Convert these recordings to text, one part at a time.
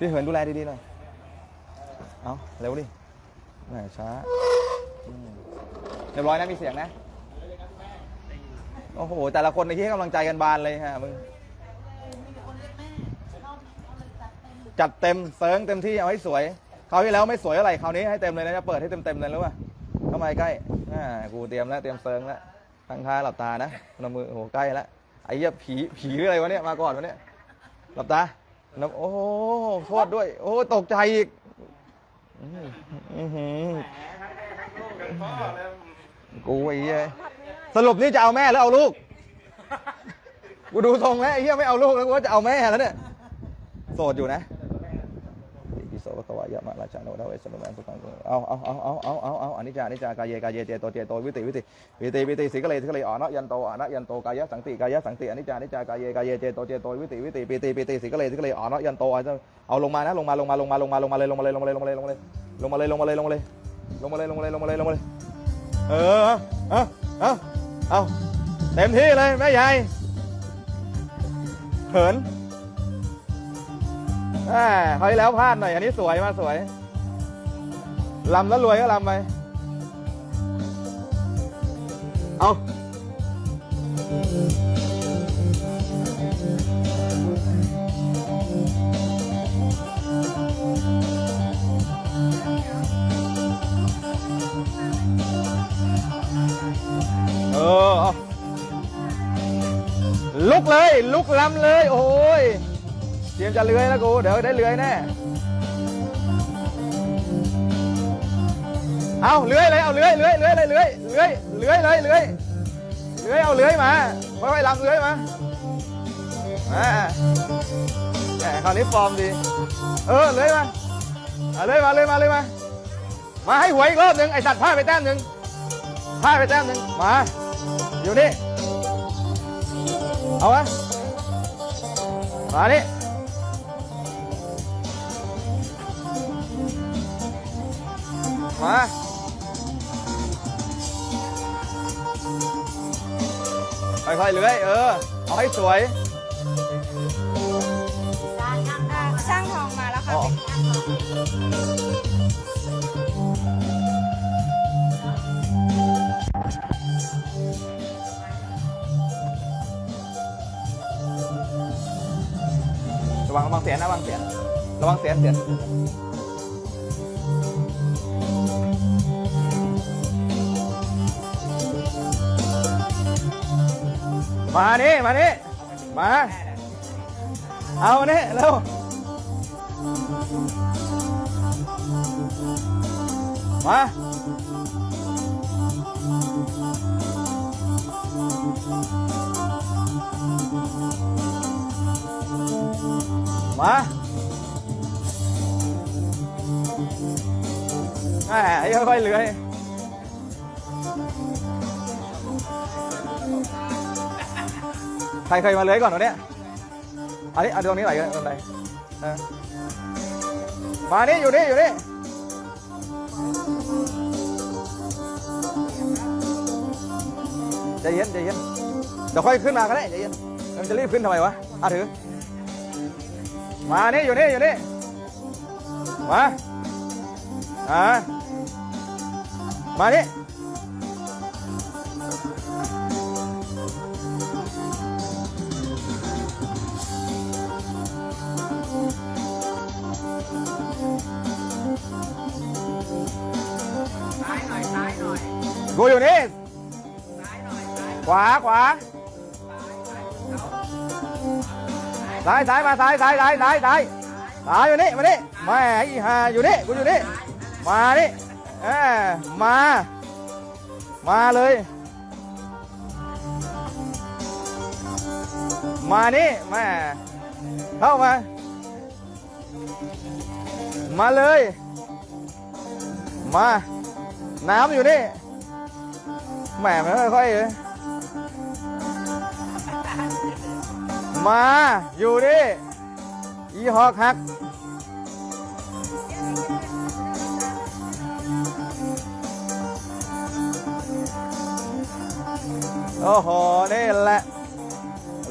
พี่เหินดูแลดีๆหน่อย เอาเร็วดิแหมช้าอืมเรียบร้อยนะมีเสียงนะ โอ้โห แต่ละคนในที่ให้กำลังใจกันบานเลยฮะมึง จัดเต็มเซิร์งเต็มที่เอาให้สวย คราวที่แล้วไม่สวยเท่าไรคราวนี้ให้เต็มเลยนะจะเปิดให้เต็มเต็มๆเลยรู้ป่ะเข้ามาใกล้อ่ากูเตรียมแล้วเตรียมเซิร์งแล้วตั้งท่าหลับตานะนำมือโอ้โหใกล้แล้วไอ้เหี้ยผีผีหรืออะไรวะเนี่ยมาก่อนวะเนี่ยหลับตา น้ำโอ้โหโทษด้วย โอ้ตกใจอีกอือหือกูไอ้เหี้ยสรุปนี่จะเอาแม่หรือเอาลูก กูดูทรงแล้วไอ้เหี้ยไม่เอาลูกแล้วกูว่าจะเอาแม่แล้วเนี่ย โสดอยู่นะายะมะราชาโนดาเวสนุแมนสุขังเอาเอาเอาเอาเอาเอาเอาอันนี้จาอันนี้จากายเยกายเยเจโตเจโตวิติวิติวิติวิติสิกะเลสิกเลอ่อนะยันโตอนะยันโตกายะสังติกายะสังติอันนี้จาอันนี้จากายเยกายเยเจโตเจโตวิติวิติปิติปิติสิกะเลสิกเลอ่อนะยันโตเอาลงมานะลงมาลงมาลงมาลงมาลงมาเลยลงมาเลยลงมาเลยลงมาเลยลงมาเลยลงมาเลยลงมาเลยลงมาเลยลงมาเลยลงมาเลยลงมาเลยลงมาเลยเออเอาเอาเอาเต็มที่เลยแม่ใหญ่เหิน อ่าคราวที่แล้วพลาดหน่อย อันนี้สวยมาสวยลำแล้วรวยก็ลำไป เอาเออ ลุกเลย ลุกลำเลย โอ้ย รียมจะเลื้อยแล้วกูเดี๋ยวได้เลื้อยแน่เอาเลื้อยเลยเอาเลื้อยเลื้อยเลื้อยเลยเลื้อยเลื้อยเลื้อยเลยเลื้อยเลื้อยเอาเลื้อยมาค่อยๆลำเลื้อยมาอ่าแหมคราวนี้ฟอร์มดีเออเลื้อยมาเอาเลื้อยมาเลื้อยมาเลื้อยมามาให้หวยอีกรอบหนึ่งไอสัตว์พลาดไปแต้มหนึ่งพลาดไปแต้มหนึ่งมาอยู่นี่เอาวะมานี่ มาค่อยๆเลื้อยเออ เอาให้สวย ช่างทองมาแล้วค่ะอ๋อระวังระวังเสียงนะระวังเสียงระวังเสียงเสียง มานี่มานี่มา เอาเนี่เร็ว มา มาแหมค่อยๆเลื้อย ใครเคยมาเลื้อยก่อนวะเนี่ยอันนี้เอาตรงนี้ไหลกันตรงไหนมานี่อยู่นี่อยู่นี่ใจเย็นใจเย็นเดี๋ยวค่อยขึ้นมาก็ได้ใจเย็นมันจะรีบขึ้นทำไมวะอะถือ มานี่อยู่นี่อยู่นี่มาอ่ามานี่ ซ้ายหน่อยซ้ายหน่อยกูอยู่นี่ ซ้ายหน่อยซ้ายขวาขวาซ้ายซ้ายมาซ้ายซ้ายซ้ายซ้ายซ้ายซ้ายอยู่นี่มานี่มาไอ้ห่าอยู่นี่กูอยู่นี่มานี่เออมา มาเลย มานี่แม่เข้ามา มาเลย มา น้ำอยู่นี่แหมไมันค่อยๆเลยมาอยู่ดิอีหอกหัก โอ้โห นี่แหละ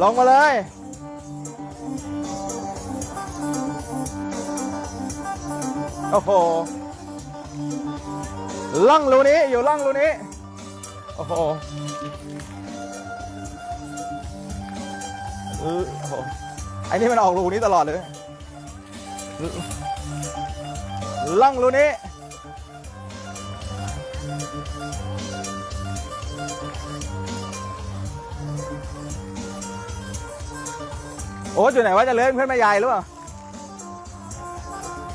ลงมาเลย โอ้โห ล่องรูนี้อยู่ล่องรูนี้ โอ้โหเออโอ้โหไอ้นี่มันออกรูนี้ตลอดเลยล่องรูนี้โอ้จุดไหนว่าจะเลื้อยเป็นเพื่อนแม่ยายหรือเปล่า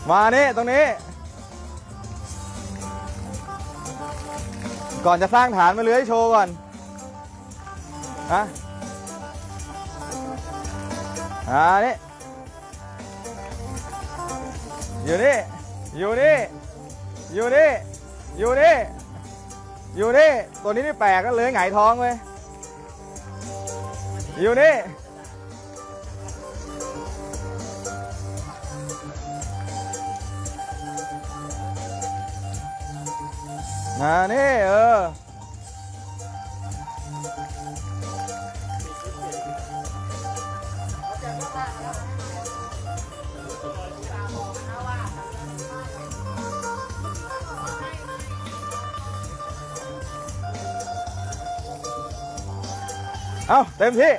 มานี่ ตรงนี้ ก่อนจะสร้างฐานมาเลื้อยโชว์ก่อนฮะอ่านี่ อยู่นี่ อยู่นี่ อยู่นี่ อยู่นี่ อยู่นี่ ตัวนี้นี่แปลกก็เลยหงายท้องเว้ยอยู่นี่ มานี่เออเอาเต็มที่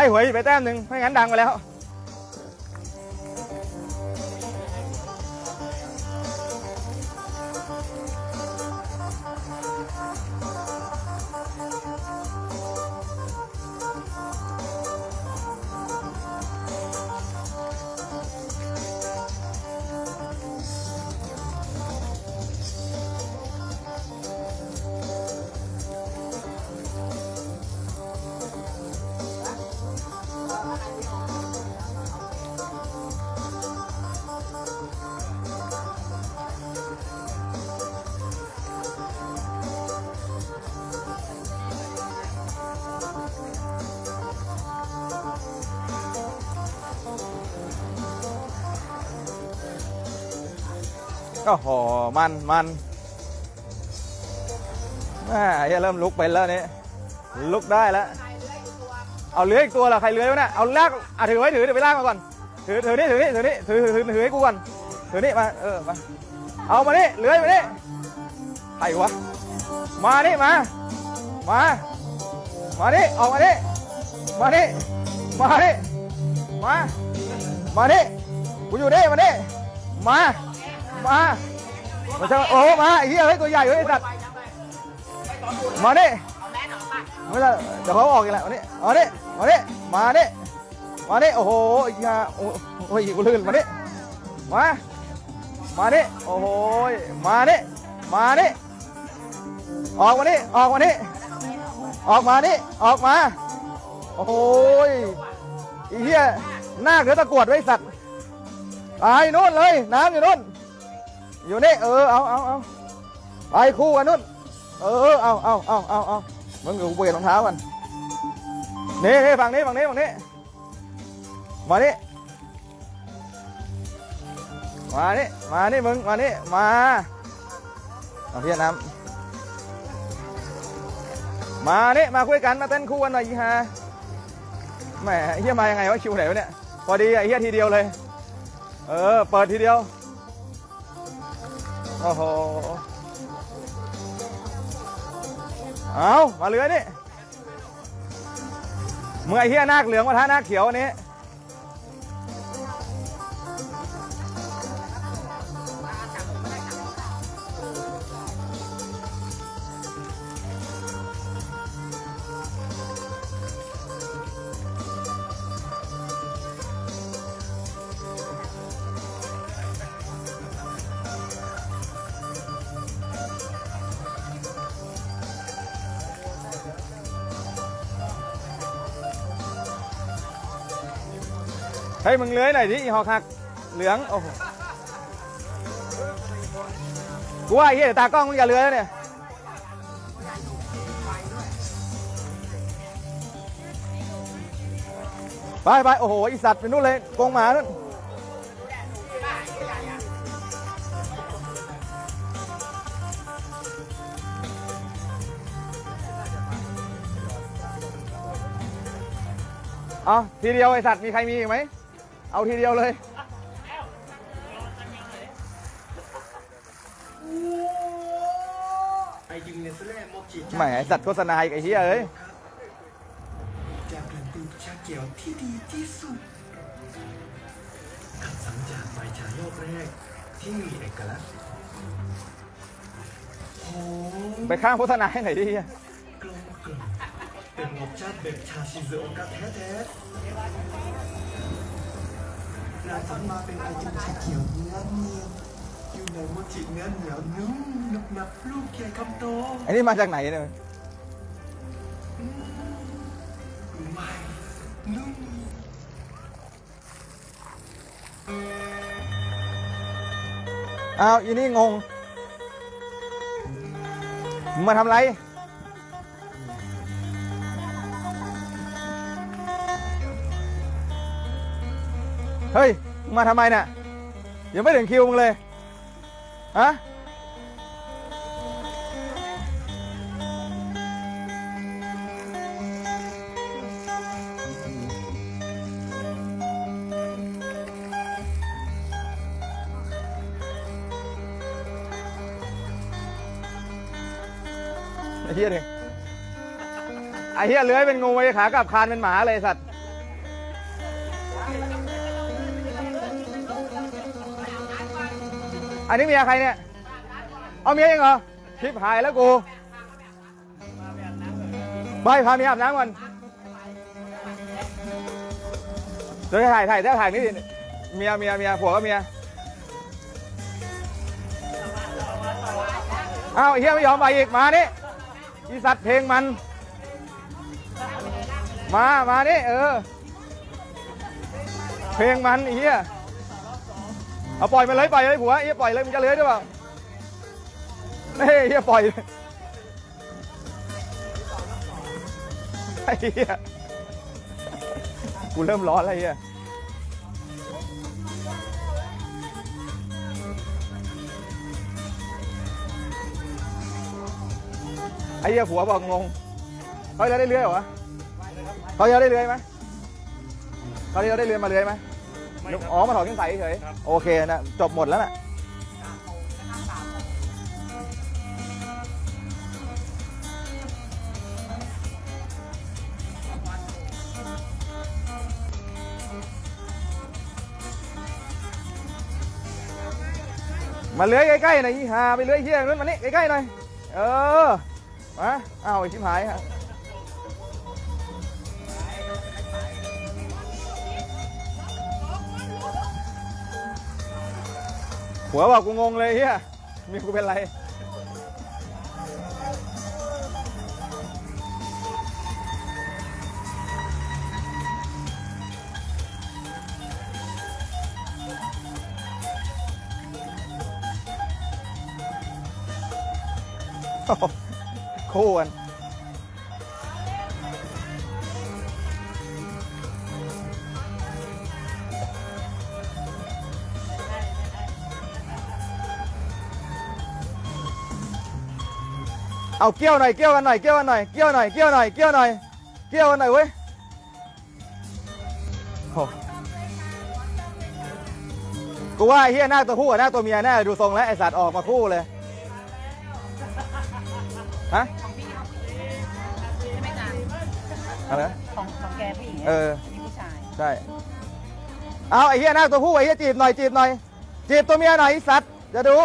ให้หวยไปแต้มหนึ่งไม่งั้นดังไปแล้ว โอ้โหมันมันอ่าเหี้ยเริ่มลุกเป็นแล้วนี่ลุกได้แล้วเอาเลื้อยอีกตัวเหรอใครเลื้อยวะเนี่ยเอาลากอะถือไว้ถือเดี๋ยวไปลากมาก่อนถือถือนี่ถือนี่ถือนี่ถือถือถือถือให้กูก่อนถือนี่มาเออมาเอามานี่เลื้อยมานี่ใครวะมานี่มามามานี่ออกมานี่มานี่มานี่มา มานี่กูอยู่นี่มานี่มา มามาเจอโอ้มาไอ้เหี้ยเฮ้ยตัวใหญ่เฮ้ยไอ้สัตว์มาดิไม่ได้เดี๋ยวเขาออกอีกแหล้วมาดิมาดิมาดิมาดิมาดิโอ้โหไอ้เหี้ยโอ้โหกูลื่นมาดิมามาดิโอ้โหมาดิมาดิออกมาดิออกมาดิออกมาดิออกมาโอ้โหไอ้เหี้ยหน้าเกือตะกวดไว้สัตว์ตายนู่นเลยน้ำอยู่นู่น อยู่นี่เออเอาเอาเอาไปคู่กันนู่นเออเอาเอาเอาเอาเอามึงอยู่เปลี่ยนรองเท้ากันนี่นี่ฝั่งนี้ฝั่งนี้ฝั่งนี้มานี่มานี่มานี่มึงมานี่มาเอาเพี่น้ำมานี่มาคุยกันมาเต้นคู่กันหน่อยอีฮะแหมเฮียมายังไงวะคิวไหนวะเนี่ยพอดีไอ้เฮียทีเดียวเลย เออ เปิดทีเดียว โอ้โห เอามาเรือนี่มึงไอเฮียนาคเหลืองมาท่านาคเขียวอันนี้ เฮ้มึงเลื้อยหน่อยดิอีหอกหักเหลืองโอ้โหกูว่าไอ้เหี้ยเดี๋ยวตากล้องมึงอย่าเลื้อยแล้วเนี่ยไปไปโอ้โหอีสัตว์ไปนู่นเลยกรงหมานั่นเอาทีเดียวไอสัตว์มีใครมีอีกไหม เอาทีเดียวเลยแหมสัตว์โฆษณาอีกไอ้เหี้ยเอ้ยจากแหล่งปลูชาเขียวที่ดีที่สุดคัดสรรจากใบชาโยกแรกที่มีเอกลักษณ์ไปข้างโฆษณาให้หน่อยดิเหี้ยกลมกล่อมเป็นรสชาติแบบชาชิโอกะแท้ๆ นางสรรค์มาเป็นไอจิมชาเขียวเนื้อเนียนอยู่ในโมจิเนื้อเหนียวนุ่มหนึบหนับลูกใหญ่คำโตอันนี้มาจากไหนเนี่ยใหม่นุ่มอ้าวอีนี่งงมึงมาทำไรเฮ้ย มาทำไมเนี่ยยังไม่ถึงคิวมึงเลยฮะไอ้เหี้ยดิไอ้เหี้ยเลื้อยเป็นงูไอ้ขากลับคานเป็นหมาเลยสัตว์ อันนี้เมียใครเนี่ย เอาเมียเองเหรอคลิปหายแล้วกูไปพาเมียอาบน้ำก่อนเดี๋ยวถ่ายถ่ายเดี๋ยวถ่ายนี่ดิเมียเมียเมียผัวก็เมียอ้าวเฮียไม่ยอมไปอีกมานี่อีสัตว์เพลงมัน มา มานี่เออ เพลงมันเฮีย เอาปล่อยมันเลยปล่อยเลยผัวเฮียปล่อยเลยมึงจะเลื้อยด้เปล่าเฮ้ยเฮียปล่อยไอ้เฮียกูเริ่มร้อนแล้วเฮียไอ้เฮียผัวบอกงงเขาจะได้เลื้อยเหรอเขาจะได้เลื้อยไหมเขาจะได้เลื้อยมาเลื้อยไหม อ๋อมาถอดเครื่องใส่เฉยๆโอเคนะจบหมดแล้วน่ะมาเลื้อยใกล้ๆหน่อยอีหาไปเลื้อยเฮี้ยนู้นมานี่ใกล้ๆหน่อยเออมาอ้าวไอ้ชิบหายฮะ หัวบอกกูงงเลยเฮียมีกูเป็นไรคู่กัน เอาเกี้ยวหน่อยเกี้ยวกันหน่อยเกี้ยวกันหน่อยเกี้ยวหน่อยเกี้ยวหน่อยเกี้ยวหน่อยเกี้ยวกันหน่อยเว้ยโอ้กูว่าไอ้เฮียหน้าตัวผู้กับหน้าตัวเมียแน่ดูทรงแล้วไอสัตว์ออกมาคู่เลยฮะอะไรนะของของแกผู้หญิงเออ นี่ผู้ชายใช่ เอาไอ้เหี้ยหน้าตัวผู้ไอ้เหี้ยจีบหน่อยจีบหน่อยจีบตัวเมียหน่อยไอ้สัตว์จะดู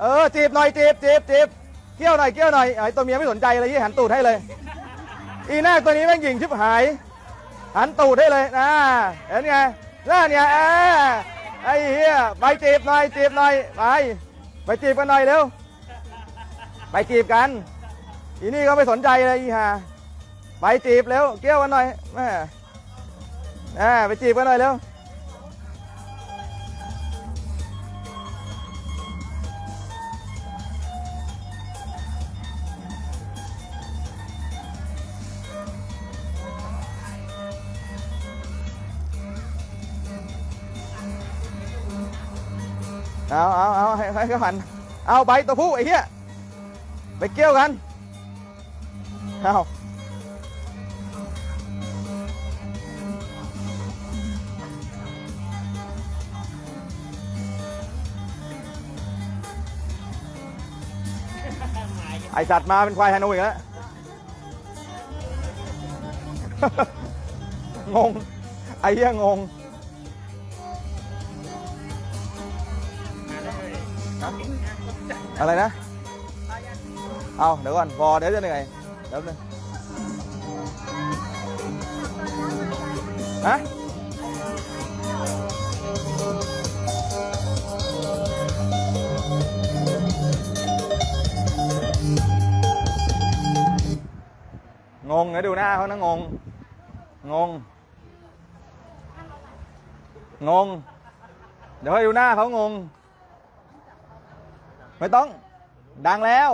เออจีบหน่อยจีบจีบจีบ เกี้ยวหน่อยเกี้ยวหน่อยไอ้ตัวเมียไม่สนใจเลยเหี้ยหันตูดให้เลย อีหน้าตัวนี้แม่งหญิงชิบหาย หันตูดให้เลยนะเห็นไงน่าเนี่ยเออไอ้เหี้ยไปจีบหน่อยจีบหน่อยไปไปจีบกันหน่อยเร็วไปจีบกันอีนี่ก็ไม่สนใจเลยอีห่าไปจีบเร็วเกี้ยวกันหน่อยแม่อ่ไปจีบกันหน่อยเร็ว เอาเอาเอาให้ให้เขาหัน เอาไปตัวผู้ไอ้เหี้ยไปเกี่ยวกัน เอาไอสัตว์มาเป็นควายฮานูอีกแล้ว งง ไอ้เหี้ยงง อะไรนะ เอาเดี๋ยวก่อนพอเดี๋ยวจะเหนื่อยเดี๋ยวนึงฮะงงเดี๋ยวดูหน้าเขานะงง งง งง เดี๋ยวให้ดูหน้าเขางง ไม่ต้อง ดังแล้ว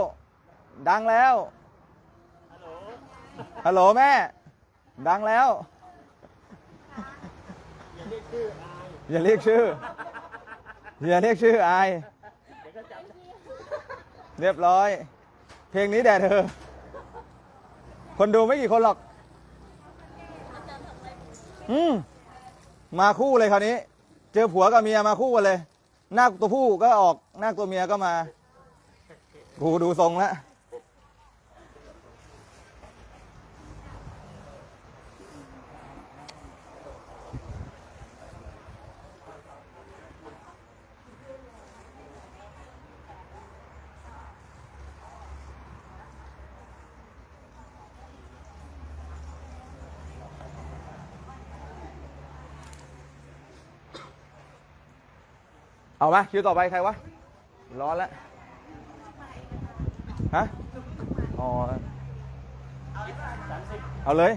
ดังแล้ว ฮัลโหลแม่ ดังแล้ว อย่าเรียกชื่อ อย่าเรียกชื่ออาย เรียบร้อย เพลงนี้แด่เธอ คนดูไม่กี่คนหรอก อืม มาคู่เลยคราวนี้ เจอผัวกับเมียมาคู่กันเลย หน้าตัวผู้ก็ออกหน้าตัวเมียก็มากูดูทรงแล้ว เอามาคิวต่อไปใครวะ ร้อนแล้วฮะ อ๋อ เอาเลย